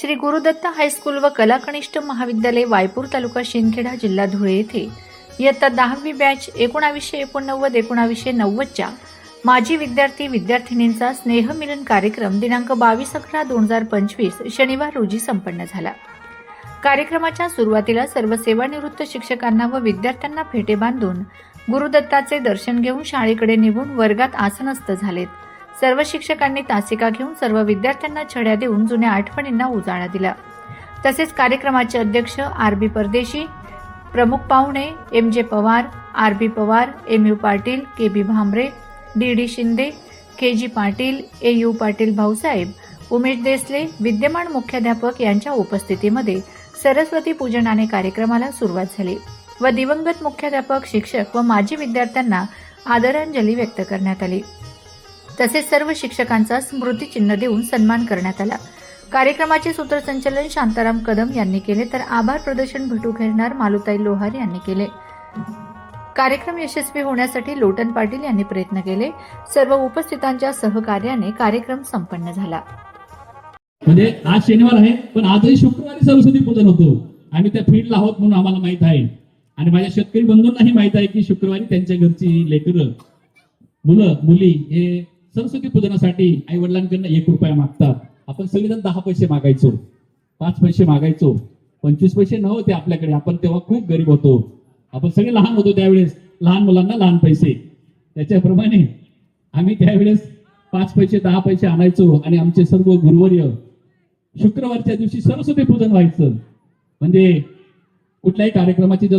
Shri Guru Dutt high school व कलाकनिष्ठ महाविद्यालय वायपूर तालुका शिंदखेडा जिल्हा धुळे येथे इयत्ता दहावी बॅच एकोणावीसशे एकोणनव्वद एकोणावीसशे नव्वदच्या माजी विद्यार्थी विद्यार्थिनींचा स्नेहमिलन कार्यक्रम दिनांक बावीस अकरा दोन हजार पंचवीस शनिवार रोजी संपन्न झाला. कार्यक्रमाच्या सुरुवातीला सर्व सेवानिवृत्त शिक्षकांना व विद्यार्थ्यांना फेटे बांधून गुरुदत्ताचे दर्शन घेऊन शाळेकडे निघून वर्गात आसनस्थ झालेत. सर्व शिक्षकांनी तासिका घेऊन सर्व विद्यार्थ्यांना छड्या देऊन जुन्या आठवणींना उजाळा दिला. तसेच कार्यक्रमाचे अध्यक्ष आर बी परदेशी प्रमुख पाहुणे M J Pawar R B Pawar M U Patil K B Bhambare D D Shinde K G Patil A U Patil Bhausaheb Umesh Desale विद्यमान मुख्याध्यापक यांच्या उपस्थितीमध्ये सरस्वती पूजनाने कार्यक्रमाला सुरुवात झाली व दिवंगत मुख्याध्यापक शिक्षक व माजी विद्यार्थ्यांना आदरांजली व्यक्त करण्यात आली. तसेच सर्व शिक्षकांचा स्मृतिचिन्ह देऊन सन्मान करण्यात आला. कार्यक्रमाचे सूत्रसंचालन शांताराम कदम यांनी केले तर आभार प्रदर्शन भटू घेणार मालुताई लोहार यांनी केले. कार्यक्रम यशस्वी होण्यासाठी लोटन पाटील यांनी प्रयत्न केले. सर्व उपस्थितांच्या सहकार्याने कार्यक्रम संपन्न झाला. म्हणजे आज शनिवार आहे पण आजही शुक्रवारी सरस्वती पूजन होतो. आम्ही त्या फील्डला आहोत म्हणून आम्हाला माहीत आहे. आणि माझ्या शेतकरी बंधूंनाही माहीत आहे की शुक्रवारी त्यांच्या घरची लेकरं मुलं मुली हे सरस्वती पूजनासाठी आई वडिलांकडनं एक रुपया मागतात. आपण सगळेजण दहा पैसे मागायचो. पाच पैसे मागायचो. पंचवीस पैसे नव्हते आपल्याकडे. आपण तेव्हा खूप गरीब होतो. आपण सगळे लहान होतो त्यावेळेस. लहान मुलांना लहान पैसे. त्याच्याप्रमाणे आम्ही त्यावेळेस पाच पैसे दहा पैसे आणायचो आणि आमचे सर्व गुरुवर्य शुक्रवारच्या दिवशी सरस्वती पूजन व्हायचं. म्हणजे कुठल्याही कार्यक्रमाची जर